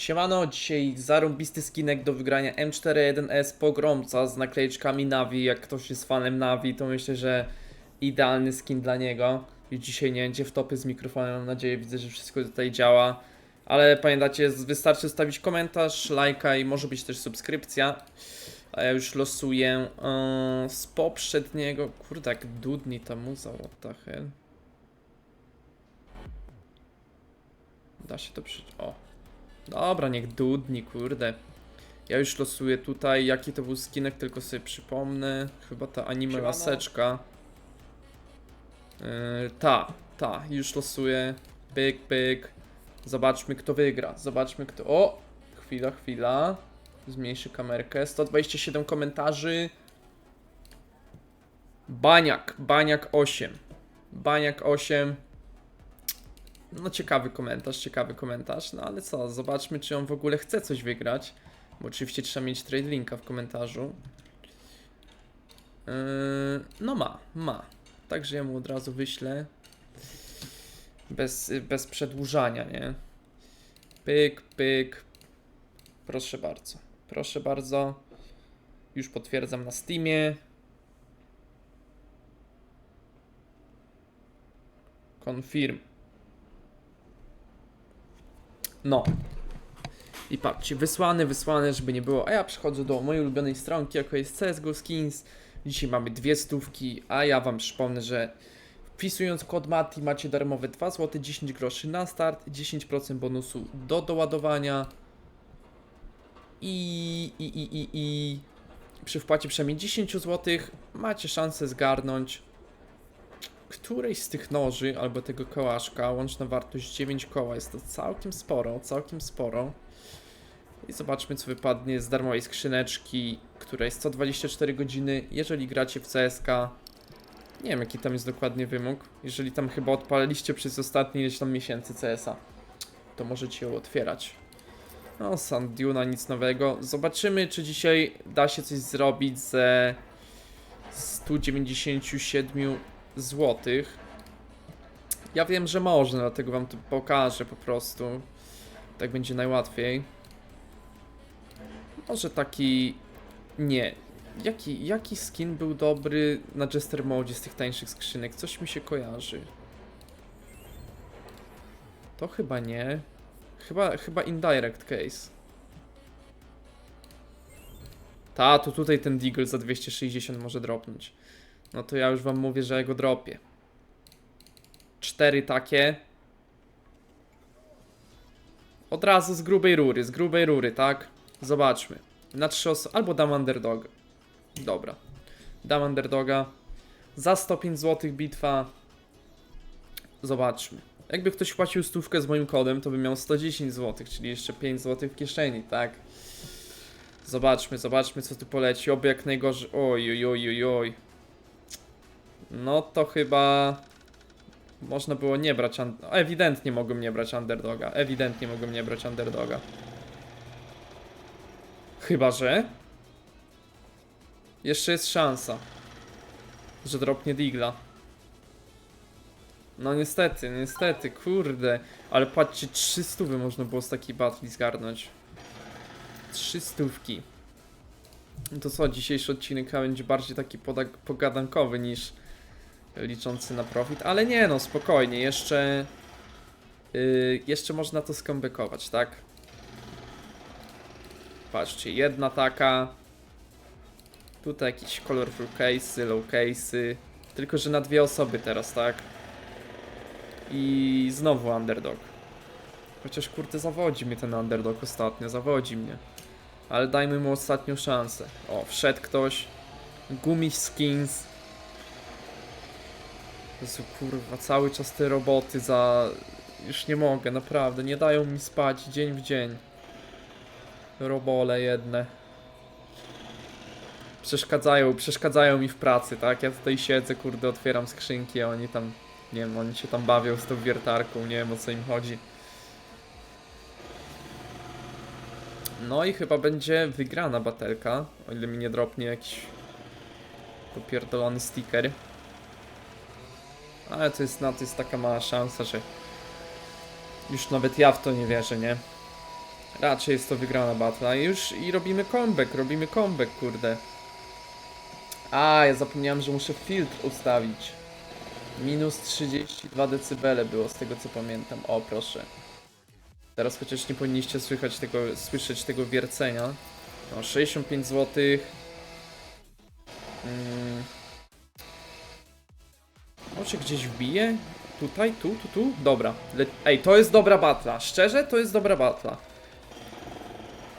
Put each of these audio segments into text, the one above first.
Siemano, dzisiaj zarąbisty skinek do wygrania M41S Pogromca z naklejeczkami Navi. Jak ktoś jest fanem Navi, to myślę, że idealny skin dla niego. I dzisiaj nie będzie w topy z mikrofonem, mam nadzieję, widzę, że wszystko tutaj działa. Ale pamiętacie, wystarczy zostawić komentarz, lajka i może być też subskrypcja. A ja już losuję yy, z poprzedniego. Kurde, jak dudni ta muza, what the hell. Da się to przy... O. Dobra, niech dudni, kurde. Ja już losuję tutaj, jaki to był skinek, tylko sobie przypomnę. Chyba ta anime Siemano. laseczka. Yy, ta, ta, już losuję. Pyk, pyk. Zobaczmy, kto wygra. Zobaczmy, kto. O! Chwila, chwila. Zmniejszy kamerkę. 127 komentarzy. Baniak, Baniak 8. Baniak 8. No ciekawy komentarz, ciekawy komentarz. No ale co, zobaczmy czy on w ogóle chce coś wygrać. Bo oczywiście trzeba mieć trade linka w komentarzu. Yy, no ma, ma. Także ja mu od razu wyślę. Bez, bez przedłużania, nie? Pyk, pyk. Proszę bardzo. Proszę bardzo. Już potwierdzam na Steamie. Confirm. No. I patrzcie, wysłane, wysłane, żeby nie było. A ja przechodzę do mojej ulubionej stronki, jako jest CSGO Skins. Dzisiaj mamy dwie stówki, a ja wam przypomnę, że wpisując kod MATI macie darmowe 2 zł 10 groszy na start, 10% bonusu do doładowania. I, i, i, i, i przy wpłacie przynajmniej 10 zł macie szansę zgarnąć którejś z tych noży albo tego kołaszka, łączna wartość 9 koła, jest to całkiem sporo, całkiem sporo. I zobaczmy co wypadnie z darmowej skrzyneczki, która jest co 24 godziny, jeżeli gracie w CSK. Nie wiem jaki tam jest dokładnie wymóg, jeżeli tam chyba odpaliliście przez ostatnie ileś tam miesięcy CSa, to możecie ją otwierać. No, Sand Duna, nic nowego. Zobaczymy, czy dzisiaj da się coś zrobić ze 197 złotych. Ja wiem, że można, dlatego wam to pokażę po prostu. Tak będzie najłatwiej. Może taki... Nie. Jaki, jaki skin był dobry na Jester Mode z tych tańszych skrzynek? Coś mi się kojarzy. To chyba nie. Chyba, chyba Indirect Case. Ta, to tutaj ten Deagle za 260 może dropnąć. No to ja już wam mówię, że ja go dropię. Cztery takie. Od razu z grubej rury, z grubej rury, tak? Zobaczmy. Na trzy osoby. Albo dam underdog. Dobra. Dam underdoga. Za 105 zł bitwa. Zobaczmy. Jakby ktoś płacił stówkę z moim kodem, to by miał 110 zł, czyli jeszcze 5 zł w kieszeni, tak? Zobaczmy, zobaczmy co tu poleci. Oby jak najgorzej. Oj, oj, oj, oj, oj. No to chyba można było nie brać. Ewidentnie mogłem nie brać underdoga. Ewidentnie mogłem nie brać underdoga. Chyba, że. Jeszcze jest szansa, że dropnie Digla. No niestety, niestety, kurde. Ale patrzcie, 300 by można było z takiej battle zgarnąć. 300. To co, dzisiejszy odcinek będzie bardziej taki pogadankowy niż liczący na profit, ale nie no, spokojnie, jeszcze yy, jeszcze można to skombekować, tak? Patrzcie, jedna taka. Tutaj jakieś colorful case'y, low case'y tylko, że na dwie osoby teraz, tak? I znowu underdog. Chociaż kurde zawodzi mnie ten underdog ostatnio, zawodzi mnie. Ale dajmy mu ostatnią szansę. O, wszedł ktoś. Gumi skins Jezu, kurwa, cały czas te roboty za... Już nie mogę, naprawdę, nie dają mi spać dzień w dzień. Robole jedne. Przeszkadzają, przeszkadzają mi w pracy, tak? Ja tutaj siedzę, kurde, otwieram skrzynki, a oni tam... Nie wiem, oni się tam bawią z tą wiertarką, nie wiem o co im chodzi. No i chyba będzie wygrana batelka, o ile mi nie dropnie jakiś popierdolony sticker. Ale to jest, no, to jest taka mała szansa, że już nawet ja w to nie wierzę, nie? Raczej jest to wygrana batla. I już i robimy comeback, robimy comeback, kurde. A, ja zapomniałem, że muszę filtr ustawić. Minus 32 dB było z tego co pamiętam. O, proszę. Teraz chociaż nie powinniście słychać tego, słyszeć tego wiercenia. No, 65 zł. Mm. Gdzieś wbije? Tutaj, tu, tu, tu? Dobra. Le Ej, to jest dobra batla. Szczerze, to jest dobra batla.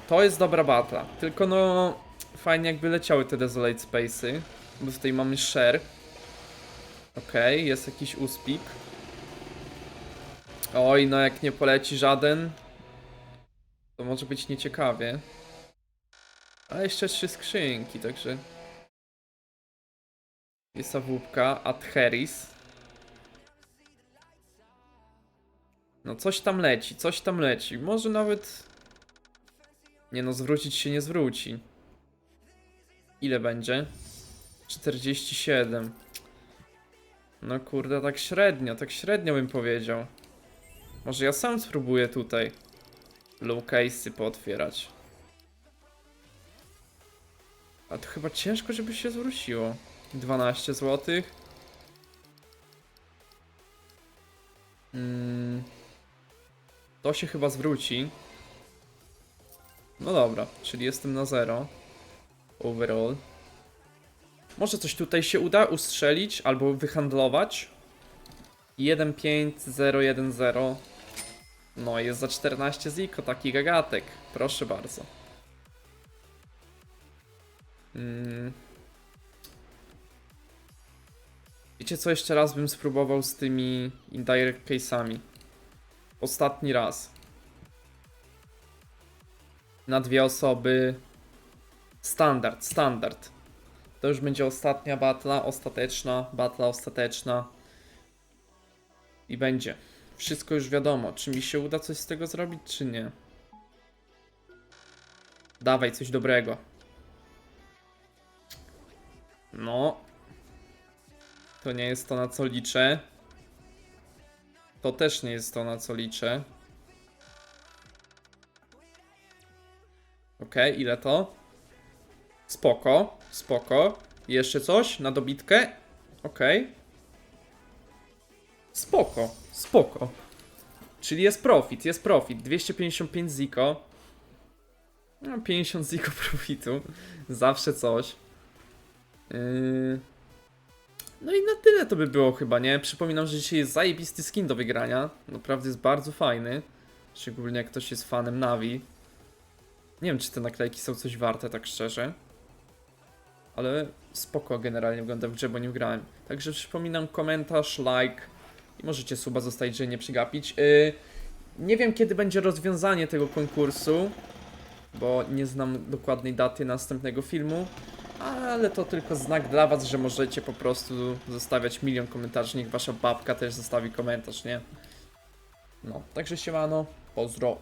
To jest dobra batla. Tylko no... Fajnie jakby leciały te Desolate Space'y. Bo tutaj mamy share. Okej, jest jakiś uspik. Oj, no jak nie poleci żaden, to może być nieciekawie. A jeszcze trzy skrzynki, także... Jest awupka, Adheris. No coś tam leci, coś tam leci. Może nawet... Nie no, zwrócić się nie zwróci. Ile będzie? 47. No kurde, tak średnio, tak średnio bym powiedział. Może ja sam spróbuję tutaj low case'y pootwierać. A to chyba ciężko, żeby się zwróciło. 12 zł. Mm. To się chyba zwróci. No dobra, czyli jestem na zero. Overall. Może coś tutaj się uda ustrzelić albo wyhandlować. 15010. No jest za 14 ziko, taki gagatek. Proszę bardzo. Mm. Wiecie co, jeszcze raz bym spróbował z tymi indirect case'ami. Ostatni raz. Na dwie osoby. Standard, standard. To już będzie ostatnia batla, ostateczna, batla ostateczna. I będzie. Wszystko już wiadomo, czy mi się uda coś z tego zrobić, czy nie. Dawaj coś dobrego. No. To nie jest to na co liczę. To też nie jest to na co liczę. Okej, ile to? Spoko, spoko. Jeszcze coś na dobitkę? Okej. Spoko, spoko. Czyli jest profit, jest profit. 255 ziko. No, 50 ziko profitu. Zawsze coś. Yy... No i na tyle to by było chyba, nie? Przypominam, że dzisiaj jest zajebisty skin do wygrania. Naprawdę jest bardzo fajny. Szczególnie jak ktoś jest fanem Navi. Nie wiem, czy te naklejki są coś warte, tak szczerze. Ale spoko generalnie wygląda w grze, bo nie grałem. Także przypominam komentarz, like i możecie suba zostawić, żeby nie przegapić. Yy, nie wiem, kiedy będzie rozwiązanie tego konkursu, bo nie znam dokładnej daty następnego filmu. Ale to tylko znak dla was, że możecie po prostu zostawiać milion komentarzy, niech wasza babka też zostawi komentarz, nie? No, także siemano, pozdro.